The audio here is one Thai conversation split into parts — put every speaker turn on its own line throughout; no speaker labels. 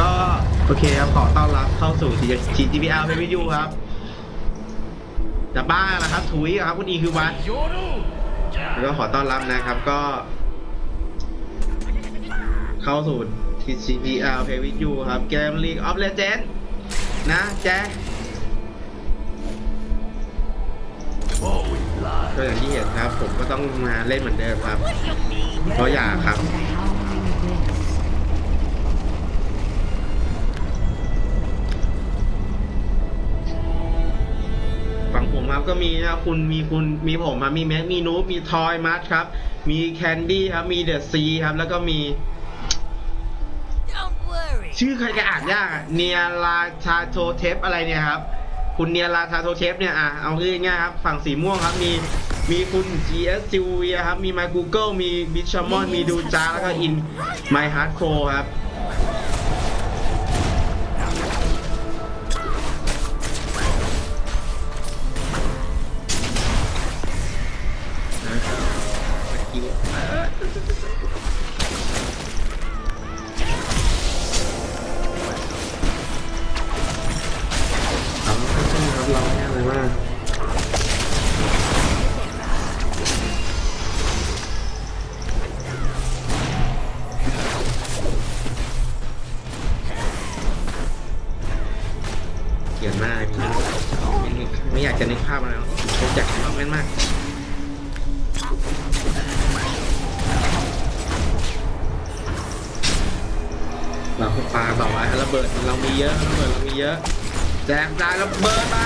ก็โอเคครับขอต้อนรับเข้าสู่ GTPL เป็นวิดีโอครับจะบ้าแล้วครับ ถุยครับคุณอีคือวัดแล้วก็ขอต้อนรับนะครับก็ เข้าสู่ TCPL p a y with you ครับเกม League of Legends นะแจ๊คก็อย่างที่เห็นครับ ผมก็ต้องมาเล่นเหมือนเดิมครับเพราะอยากครับ ครับก็มีนะคุณมีคุณมีผมครับมีแม็กมีนูบมีทอยมัสครับ มีแคนดี้ครับมีเดอะซีครับ แล้วก็มี
Don't worry.
ชื่อใครจะอ่านยากอะเนียลาชาโทเทปอะไรเนี่ยครับ คุณเนียลาชาโทเทปเนี่ยอะเอาง่ายๆครับ ฝั่งสีม่วงครับมีมีคุณ GS ซิเวียครับ มี My Google มีบิชมอนมีดูจาแล้วก็อิน My Hardcore ครับนะครับ แจกจ่ายระเบิดไป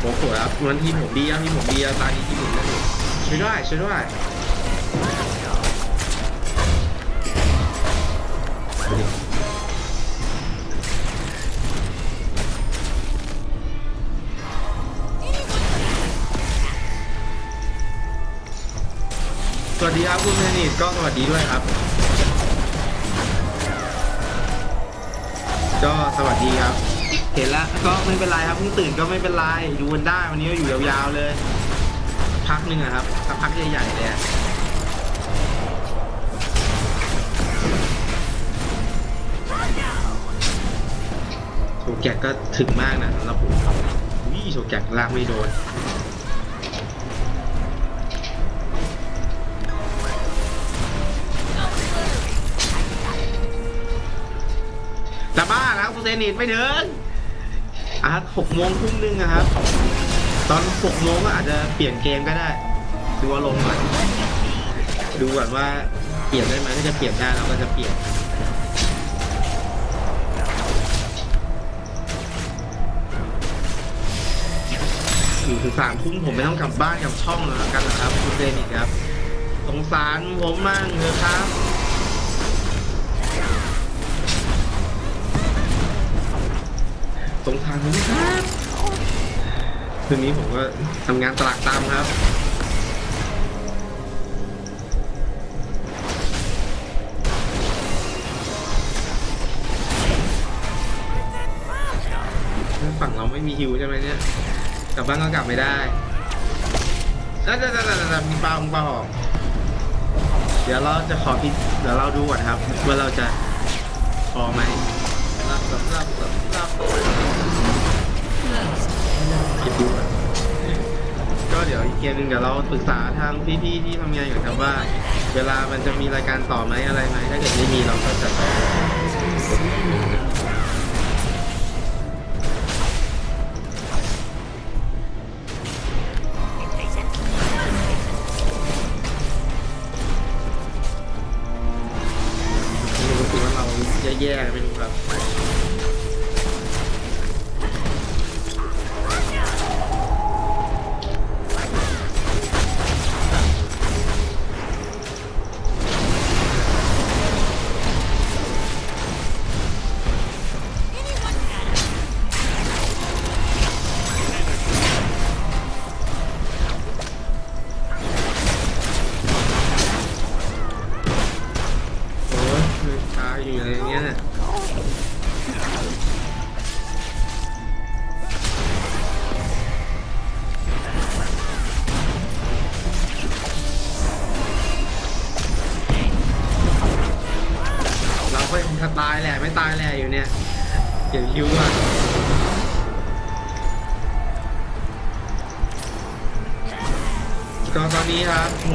โอ้โหสวยครับวันที่ผมดีครับที่ผมดีครับตานี้ที่ผมได้ช่วยด้วยช่วยด้วยสวัสดีครับคุณเทนนิสก็สวัสดีด้วยครับ ก็สวัสดีครับ เห็นแล้วก็ไม่เป็นไรครับเพิ่งตื่นก็ไม่เป็นไรดูกันได้วันนี้ก็อยู่ยาวๆเลย พักหนึ่งอะครับสักพักใหญ่ๆเลยอะโชแกกก็ถึงมากนะสำหรับผมวิโชแกกลากไม่โดน เซนิตไม่ถึงอะหกโมงทุ่มหนึ่งอะครับ ตอนหกโมงก็อาจจะเปลี่ยนเกมก็ได้ดูอารมณ์ก่อนดูก่อนว่าเปลี่ยนได้ไหมถ้าจะเปลี่ยนได้เราก็จะเปลี่ยนอยู่ถึงสามทุ่มผมไม่ต้องกลับบ้านกลับช่องแล้วกันนะครับ คุณเซนิตครับสงสารผมมั่งเถอะครับ สงสารผมนะครับคืนนี้ผมก็ทำงานตลาดตามครับฝั่งเราไม่มีฮิวใช่ไหมเนี่ย กลับบ้านก็กลับไม่ได้แล้วจะมีปลาของปลาหอกเดี๋ยวเราจะขอพิเดี๋ยวเราดูก่อนครับ ว่าเราจะพอไหมรับรับรับรับ คิดดูก่อนก็เดี๋ยวอีกเกมหนึงเดี๋ยวเราปรึกษาทางพี่ๆที่ทำงานอยู่ครับว่า เวลามันจะมีรายการต่อไหมอะไรไหมถ้าเกิดไม่มีเราก็จะ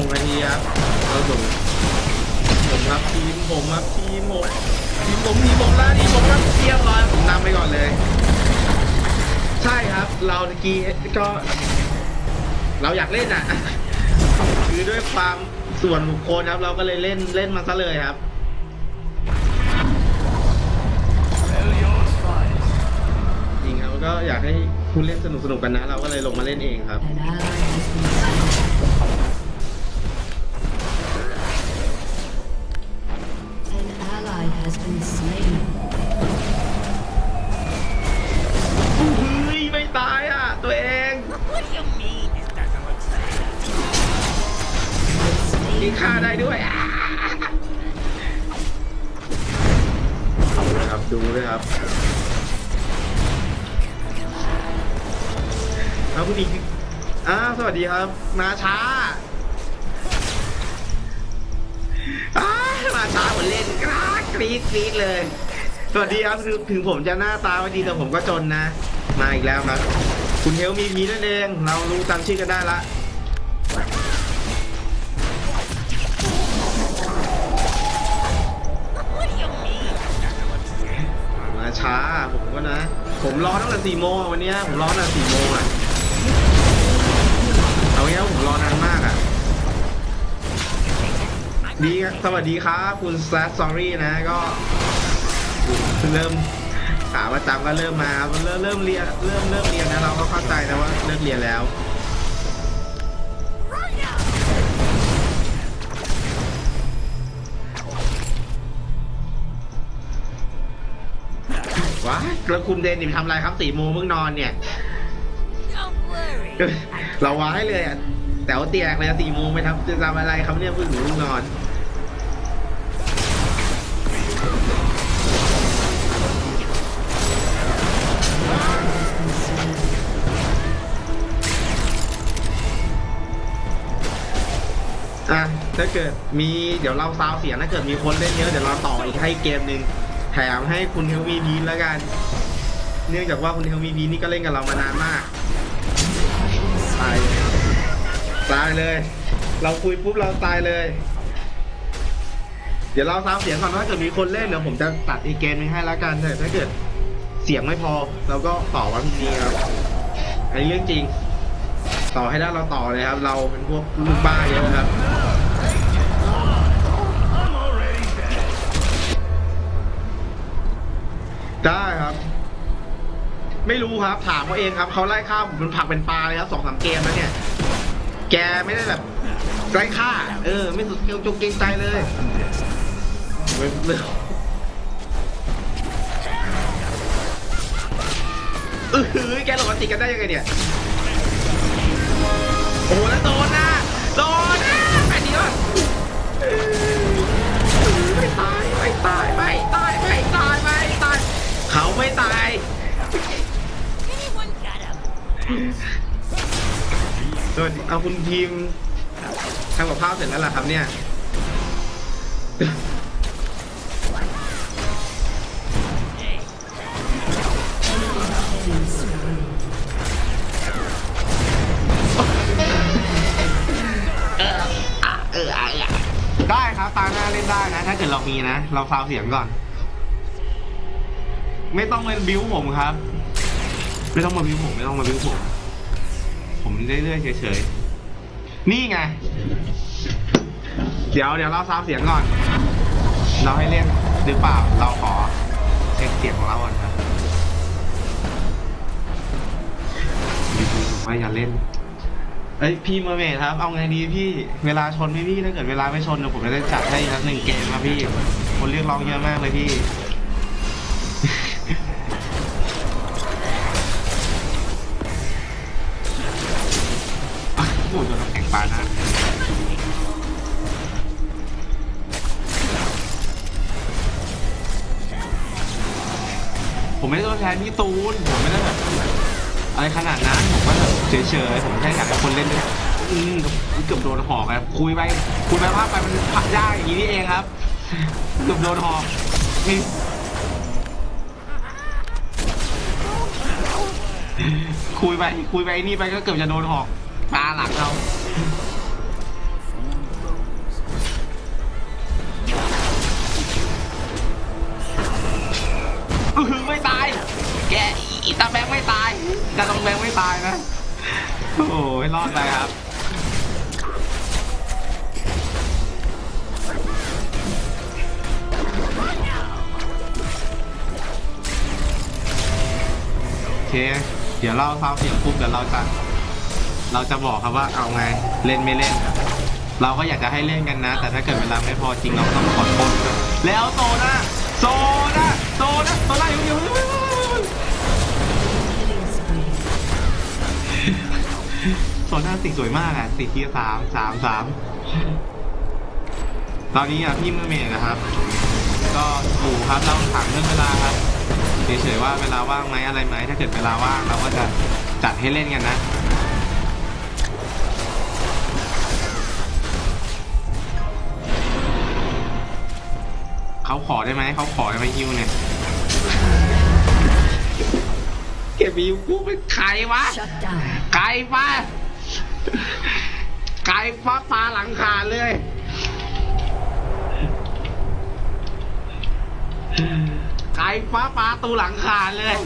งนาทีครับเราส่งผมครับทีมผมครับทีมผมทีมผมทีมผมแล้วทีมผมครับเรียบร้อยผมนำไปก่อนเลย ใช่ครับ เราตะกี้ก็ เราอยากเล่นอะคือด้วยความส่วนบุคคลครับ เราก็เลยเล่นเล่นมันซะเลยครับจริงครับก็อยากให้คุณเล่นสนุกสนุกกันนะ เราก็เลยลงมาเล่นเองครับ
has been slain. An ally has been slain.
เฮ้ยไม่ตายอะ ตัวเอง
What do you mean it doesn't look safe?
มี
Slain
ฆ่าได้ด้วยอะครับ ดูด้วยครับเอาคุณอีกอ้าวสวัสดีครับ มาช้า ยีดกรี๊ดเลย สวัสดีครับคือถึงผมจะหน้าตาไม่ดีแต่ผมก็จนนะ มาอีกแล้วครับ คุณเฮลมีพีนั่นเอง เรารู้จำชื่อกันได้ละมาช้าผมก็นะ ผมรอตั้งแต่สี่โมงวันนี้ผมรอตั้งแต่สี่โมงอะเอางี้ผมรอนานมาก ดีครับสวัสดีครับคุณแซดซอรี่นะก็ เริ่มขาประจำก็เริ่มมาเริ่มเริ่มเรียนเริ่มเริ่มเรียนนะเราก็เข้าใจนะว่าเลิกเรียนแล้ว
Right now!
ว้ายแล้วคุณเดนนี่ทำอะไรครับสี่โมงเพิ่งนอนเนี่ย
Don't worry.
เราว้ายเลยอะแต่ว่าเตียกเลยสี่โมงไปทำจะทำอะไรครับเนี่ยเพิ่งหนูเพิ่งนอน ถ้าเกิดมีเดี๋ยวเราซาวเสียงถ้าเกิดมีคนเล่นเยอะเดี๋ยวเราต่ออีกให้เกมหนึ่งแถมให้คุณเฮลมีพีแล้วกัน เนื่องจากว่าคุณเฮลมีพีนี่ก็เล่นกับเรามานานมากตายตายเลย เราคุยปุ๊บเราตายเลย เดี๋ยวเราซาวเสียงก่อนถ้าเกิดมีคนเล่นเดี๋ยวผมจะตัดอีกเกมหนึงให้แล้วกันแต่ถ้าเกิดเสียงไม่พอเราก็ต่อวันพรุ่งนี้ครับอันนี้เรื่องจริง ต่อให้ได้เราต่อเลยครับ เราเป็นพวกลูกบ้าเยอะครับ ได้ครับ ไม่รู้ครับ ถามเขาเองครับเขาไล่ฆ่าผมเป็นผักเป็นปลาเลยครับสองสามเกมแล้วเนี่ย แกไม่ได้แบบไล่ฆ่า เออ ไม่สุดเกลจงเกรงใจเลยไม่ไม่เออแกหลบมาติดกันได้ยังไงเนี่ย โอ้โหแล้วโดนนะโดนนะแม่นี้ก่อนเออไม่ตายไม่ตายไม่ตายไม่ ไม่ตาย
Anyone got a
สวัสดีเอาคุณทีมทำกับข้าวเสร็จแล้วล่ะครับเนี่ย
killing spree.
เออเออได้ครับ ตาหน้าเล่นได้นะ ถ้าเกิดเรามีนะ เราฟาวเสียงก่อน ไม่ต้องมาบิ้วผมครับ ไม่ต้องมาบิ้วผมไม่ต้องมาบิ้วผม ผมเรื่อยๆเฉยๆ นี่ไง เดี๋ยวเดี๋ยวเราซาวเสียงก่อน เราให้เล่นหรือเปล่า เราขอเช็คเสียงของเราก่อนครับว่าอย่าเล่น เอ้ยพี่เมอร์เมดครับ เอาไงดีพี่ เวลาชนไหมพี่ถ้าเกิดเวลาไม่ชนเดี๋ยวผมจะได้จัดให้ครับหนึ่งเกมครับพี่ คนเรียกร้องเยอะมากเลยพี่ โอ้โดนน้ำแข็งปาหนะผมไม่ได้ตัวแทนพี่ตูน ผมไม่ได้แบบอะไรขนาดนั้น ผมก็แบบเฉยๆ ผมแค่อยากให้คนเล่นด้วยอืมเกือบโดนหอกครับคุยไปคุยไปภาพไปมันผักยากอย่างนี้นี่เองครับเกือบโดนหอกมีคุยไปคุยไปไอ้นี่ไปก็เกือบจะโดนหอก ปลาหลังเราไม่ตาย แกอีตาแบงไม่ตายตาตองแบงไม่ตายนะ โอ้โหรอดไปครับโอเค เดี๋ยวเราทำเสียงปุ๊บเดี๋ยวเราจะ เราจะบอกครับว่าเอาไงเล่นไม่เล่นครับเราก็อยากจะให้เล่นกันนะ แต่ถ้าเกิดเวลาไม่พอจริงเราต้องขอโทษด้วยแล้วโซนะโซนะโซนะโซนะอยู่อยู่โซน่าสีสวยมากอะสีที่สามสามสามตอนนี้อะพี่มือเมย์นะครับ ก็อยู่ครับเราถามเรื่องเวลาครับเฉยๆว่าเวลาว่างไหมอะไรไหมถ้าเกิดเวลาว่างเราก็จะจัดให้เล่นกันนะ เขาขอได้ไหมเขาขอได้ไหมฮิวเนี่ยเก็บฮิวกูเป็นใครวะ
Shut down.
ไก่ฟ้าไก่ฟ้าปลาหลังขาเลย ไก่ฟ้าปลาตูหลังขาเลย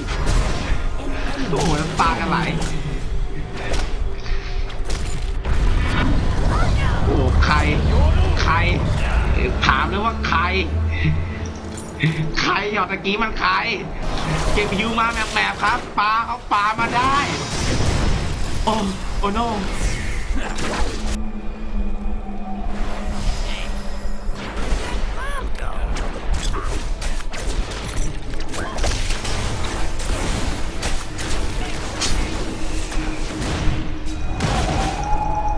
โอ้โหน้ำตากันไหล โอ้โหใคร ใคร ถามเลยว่าใคร ใครหยอดตะกี้มันใคร เก็บยูมาแบบแบบครับปลาเขาปลามาได้ โอ้โอ้โน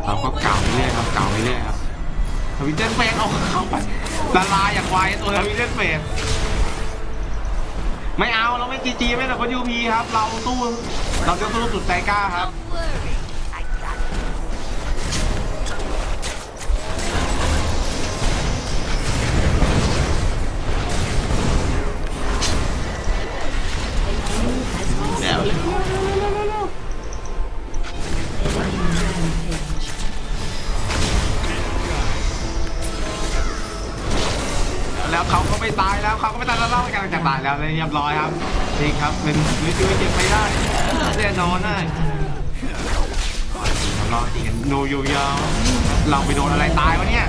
เราก็เก่าไปเรื่อยครับเก่าไปเรื่อยครับ ทวิตเจนเฟนเอาเข้าไปละลายอย่างไวตัวทวิตเจนเฟนไม่เอาเราไม่จีจีไม่แต่คนยูพีครับ เราสู้ เราจะสู้สุดใจกล้าครับ แล้วเรากำลังจะตายแล้วเลยเรียบร้อยครับจริงครับเป็นวิธีเก็บไม่ได้แน่นอนนะรอตีกันโนโยยาวเราไปโดนอะไรตายวะเนี่ย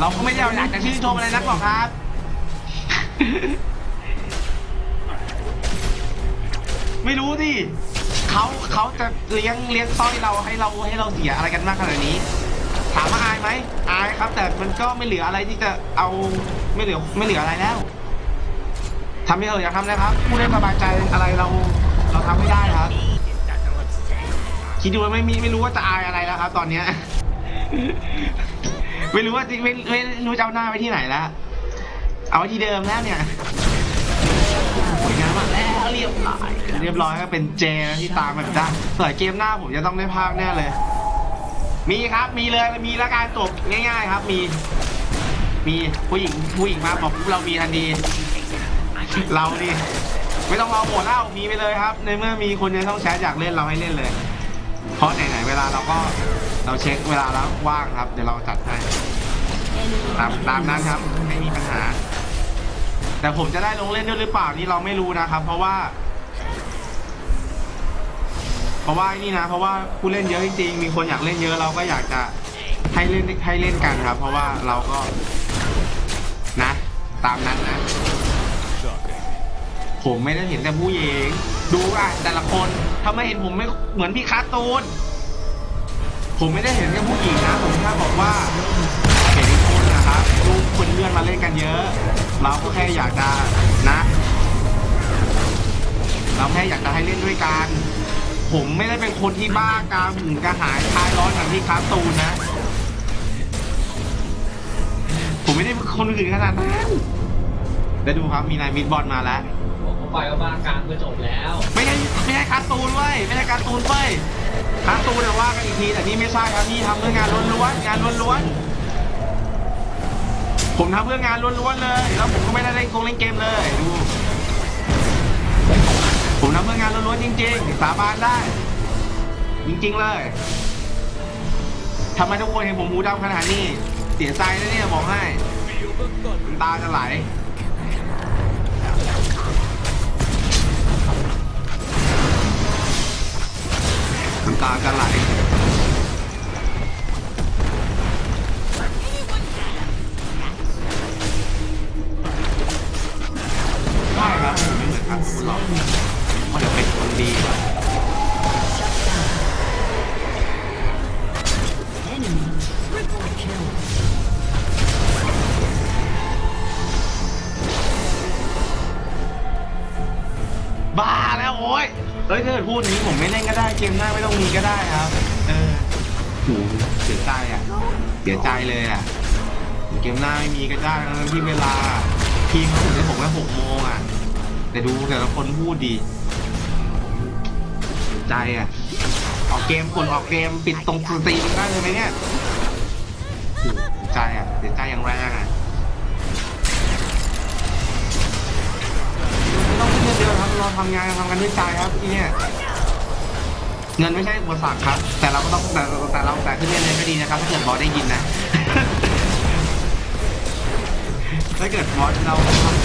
เราก็ไม่ได้อยากจะชื่นชมอะไรนักหรอกครับไม่รู้ดิเขาเขาจะเลี้ยงเลี้ยงสร้อยเราให้เราให้เราเสียอะไรกันมากขนาดนี้ ถามว่าอายไหมอายครับ แต่มันก็ไม่เหลืออะไรที่จะเอาไม่เหลือไม่เหลืออะไรแล้วทำให้เอออยากทำนะครับผู้เล่นสบายใจอะไรเรา เราทำไม่ได้ครับคิดดูว่าไม่มีไม่รู้ว่าจะอายอะไรแล้วครับ ตอนเนี้ยไม่รู้ว่าจริงไม่ไม่รู้จะเอาหน้าไปที่ไหนแล้วเอาไว้ที่เดิมแล้วเนี่ยสวยงามมากแล้วเรียบร้อยเรียบร้อยก็เป็นเจที่ตามแบบได้เปิดเกมหน้าผมจะต้องได้ภาคแน่เลย มีครับมีเลยมีแล้วการจบง่าย ๆ ครับ มี มีผู้หญิงผู้หญิงมาบอกเรามีทันทีเรานี่ไม่ต้องรอโหมดแล้วมีไปเลยครับ ในเมื่อมีคนในช่องแชทอยากเล่นเราให้เล่นเลย เพราะไหนๆเวลาเราก็เราเช็คเวลาแล้วว่างครับ เดี๋ยวเราจัดให้ตามตามนั้นครับไม่มีปัญหา แต่ผมจะได้ลงเล่นด้วยหรือเปล่านี่เราไม่รู้นะครับ เพราะว่า เพราะว่านี่นะ เพราะว่าผู้เล่นเยอะจริงๆมีคนอยากเล่นเยอะเราก็อยากจะให้เล่นให้เล่นกันครับ เพราะว่าเราก็นะ ตามนั้นนะ ผมไม่ได้เห็นแต่ผู้หญิง ดูอะแต่ละคนทำไมเห็นผมไม่เหมือนพี่คาร์ตูนผมไม่ได้เห็นแค่ผู้หญิงนะ ผมแค่บอกว่าเห็นทุกคนนะครับลูกคนเลื่อนมาเล่นกันเยอะ เราก็แค่อยากจะนะ เราแค่อยากจะให้เล่นด้วยกัน ผมไม่ได้เป็นคนที่บ้ากามหื่นกระหายคลายร้อนอย่างที่คาร์ตูนนะ ผมไม่ได้เป็นคนอื่นขนาดนั้นแล้วดูครับมีนายมิดบอลมาแล้ว
บอกเขาไปว่าบ้านกลางก็จบแล้ว
ไม่ใช่ไม่ใช่การ์ตูนเว้ยไม่ใช่การ์ตูนเว้ยการ์ตูนเนี่ยว่ากันอีกทีแต่นี่ไม่ใช่ครับนี่ทำด้วยงานล้วนๆงานล้วนๆผมทำเพื่องานล้วนๆเลย แล้วผมก็ไม่ได้เล่นกงเล่นเกมเลยดู ผมทำเพื่องานล้วนๆจริงๆ สาบานได้ จริงๆเลยทำไมทุกคนเห็นผมหูดำขนาดนี้ เสียใจนะเนี่ยบอกให้ตาจะไหลน้ำตาจะไหลใช่ครับผมไม่เหมือนกันคุณหรอก ดีบ้าแล้วโอ้ยเอ้ยถ้าเกิดพูดอย่างนี้ผมไม่เล่นก็ได้เกมหน้าไม่ต้องมีก็ได้ครับ เออโหเสียใจอะเสียใจเลยอะ เกมหน้าไม่มีก็ได้ทั้งที่เวลาทีมเขาถึงได้ผมแค่หกโมงอะ แต่ดูแต่ละคนพูดดี ใจอะ ออกเกมกดออกเกมปิดตรงสตรีมได้เลยไหมเนี่ยใจอะเสียใจอย่างแรงอะไม่ต้องเงินเดือนครับเราทำงานทำกันด้วยใจครับที่เนี่ยเงินไม่ใช่อุปสรรคครับ แต่เราก็ต้องแต่แต่เราแต่ขึ้นเงินเดือนก็ดีนะครับ ถ้าเกิดบอสได้ยินนะ ถ้าเกิดบอสเรา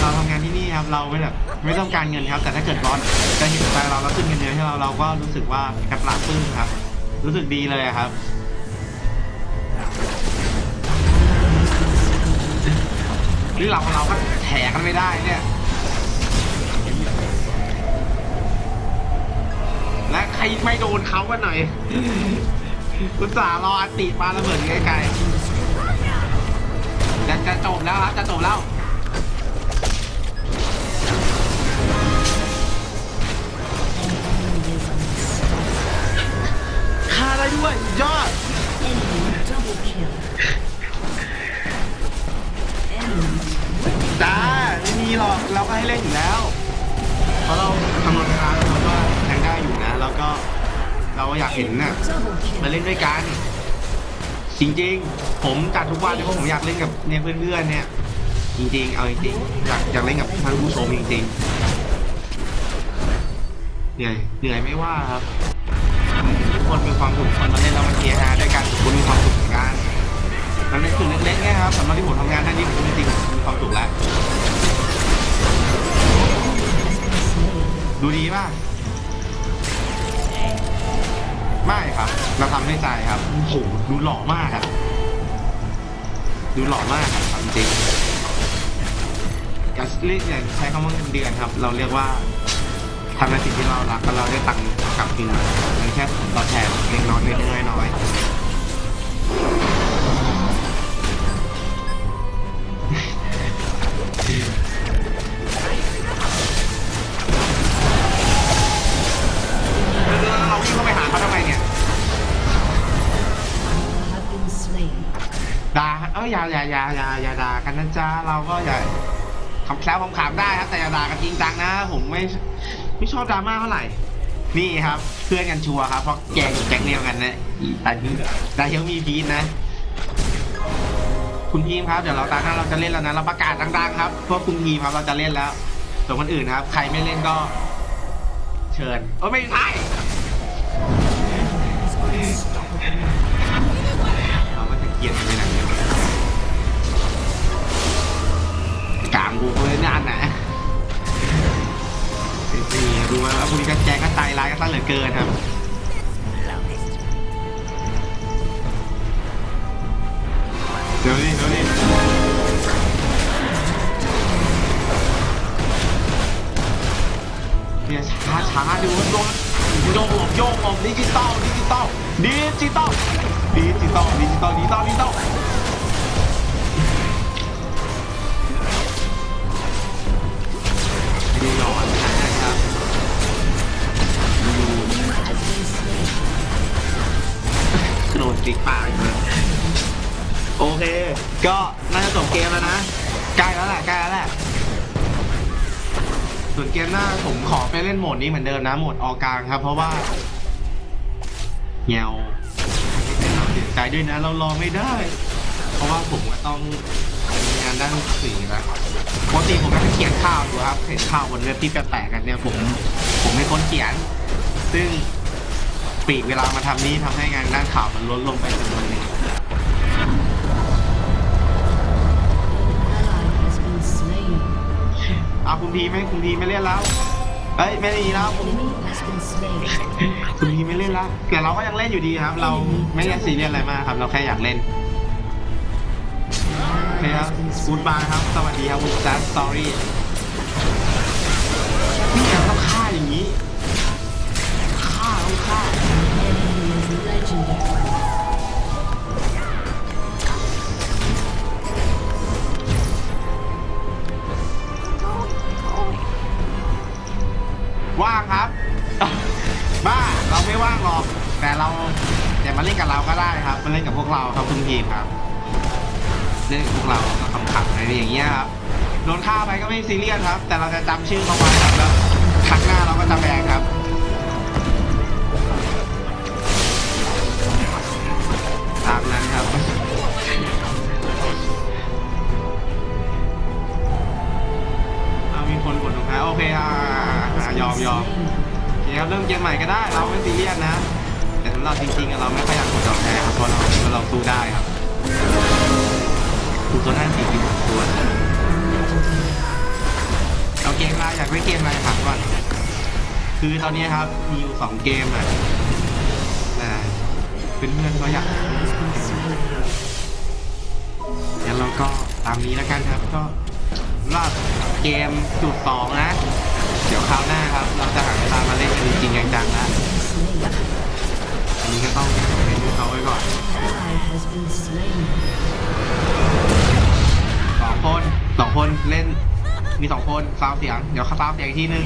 เราทำงานที่นี่ครับเราไม่แบบไม่ต้องการเงินครับ แต่ถ้าเกิดบอสจะเห็นใจเราแล้วขึ้นเงินเดือนให้เราเราก็รู้สึกว่าแอบปลาปลื้มครับ รู้สึกดีเลยครับนี่เราเราก็แถกันไม่ได้เนี่ยและใครไม่โดนเขากันหน่อยอุตส่าห์รออติปาระเบิดไกลๆ จะจะจบแล้วครับจะจบแล้วฆ่าได้ด้วย ยอด
Enemy double kill. Enemy
จ้าไม่มีหรอกเราก็ให้เล่นอยู่แล้ว เพราะเราคำนวณเวลาเราก็แทงได้อยู่นะ แล้วก็เราก็อยากเห็นน่ะ
double
มา
kill.
เล่นด้วยกัน จริงๆ ผมจัดทุกวันเลยเพราะผมอยากเล่นกับเนี่ยเพื่อนๆเนี่ย จริงๆ เอาจริงๆอยากอยากเล่นกับท่านผู้ชมจริงๆเหนื่อยเหนื่อยไม่ว่าครับทุกคนมีความสุขคนมาเล่นแล้วมาเชียร์ฮาด้วยกันคุณมีความสุขเหมือนกันมันเป็นจุดเล็กๆนี่ครับสำหรับที่ผมทำงานท่านนี้ผมจริงๆมมีความสุขแล้วดูดีป่ะ ไม่ครับ เราทำด้วยใจครับ โอ้โหดูหล่อมากครับดูหล่อมากครับจริงการเรียกอย่างใช้คำว่าเงินเดือนครับ เราเรียกว่าทำในสิ่งที่เรารักแล้วเราได้ตังค์กลับคืนมามันแค่ผลตอบแทนเล็กน้อยเล็กน้อยน้อยเราวิ่งเข้าไปหาเขาทำไมเนี่ย ด่าเอ้ยอย่าอย่าอย่าอย่าอย่าด่ากันนะจ๊ะเราก็อย่าคำแคล้วคำขำได้ครับ แต่อย่าด่ากันจริงจังนะ ผมไม่ไม่ชอบดราม่าเท่าไหร่ นี่ครับ เพื่อนกันชัวร์ครับเพราะแกงแกงเดียวกันนะแต่แต่เฮลมีพีนนะ คุณพีมครับเดี๋ยวเราตาหน้าเราจะเล่นแล้วนะเราประกาศดังๆครับพราะคุณพีมครับเราจะเล่นแล้วส่วนคนอื่นครับ ใครไม่เล่นก็ เชิญเออไม่ใช่เราก็จะเกลียดกันไปนเกลางกูเลยนานนะนี่ดูมาแล้วคุณก็แกก็ใจร้ายก็ซะเหลือเกินครับเดี๋ยวนี่เดี๋ยวนี่เนี่ยช้าช้าดูมันโดนโยกหลบโยกหลบดิจิตอลดิจิตอลดิจิตอลดิจิตอลดิจิตอลดิจิตอลดิจิตอล ไม่ได้นอนนะครับดู
Has been slain.
โดนติ๊กปากอีกแล้วโอเค ก็น่าจะจบเกมแล้วนะ ใกล้แล้วแหละ ใกล้แล้วแหละ ส่วนเกมหน้าผมขอไปเล่นโหมดนี้เหมือนเดิมนะ โหมดออกลางครับ เพราะว่าเงวเสียใจด้วยนะ เรารอไม่ได้ เพราะว่าผมก็ต้องมีงานด้านสื่อนะ กติผมก็จะเขียนข่าวอยู่ครับเขียนข่าวบนเว็บที่แปลกๆกันเนี่ยผมผมเป็นคนเขียน ซึ่งปลีกเวลามาทำนี้ทำให้งานด้านข่าวมันลดลงไปจำนวนหนึ่ง
Ally has been slain.
เอาคุณพีไม่คุณพีไม่เล่นแล้วเฮ้ยไม่ดีแล้วคุณ
Enemy has been slain.
คุณพีไม่เล่นแล้วแต่เราก็ยังเล่นอยู่ดีครับ เราไม่ได้ซีเรียสอะไรมากครับ เราแค่อยากเล่นโอ เคครับกูดบายครับ สวัสดีครับวูดจัสสตอรี่นี่ยังต้องฆ่าอย่างนี้ฆ่าต้องฆ่า ซีเรียสครับ แต่เราจะจำชื่อเขาไว้ครับแล้วครั้งหน้าเราก็จะแบนครับตามนั้นครับเอามีคนกดลงท้ายโอเคอะอะยอมยอมโอเคครับเริ่มเกมใหม่ก็ได้ เราไม่ซีเรียสนะ แต่สำหรับจริงๆเราไม่ค่อยอยากกดยอมแพ้ครับเพราะเราเราสู้ได้ครับสู้ตัวหน้าสี่สิบตัว เกมอะไรอยากได้เกมอะไรถามก่อน คือตอนนี้ครับมีอยู่สองเกมอะแต่เพื่อนๆก็อยากงั้นเราก็ตามนี้แล้วกันครับ ก็รับเกมจุดสองนะ เดี๋ยวคราวหน้าครับ เราจะหาเวลามาเล่นกันจริงๆจังๆนะอันนี้ก็ต้องเป็นเขาไว้ก่อนสองคนสองคนเล่น มีสองคนซาวเสียง เดี๋ยวข้าซาวเสียงอีกทีนึง